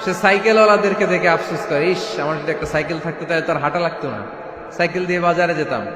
সে সাইকেলওয়ালাদেরকে দেখে আফসোস করে, ইস, আমার যদি একটা সাইকেল থাকতো তাহলে তার হাঁটা লাগতো না। সাইকেল দিয়ে বাজারে যেতাম।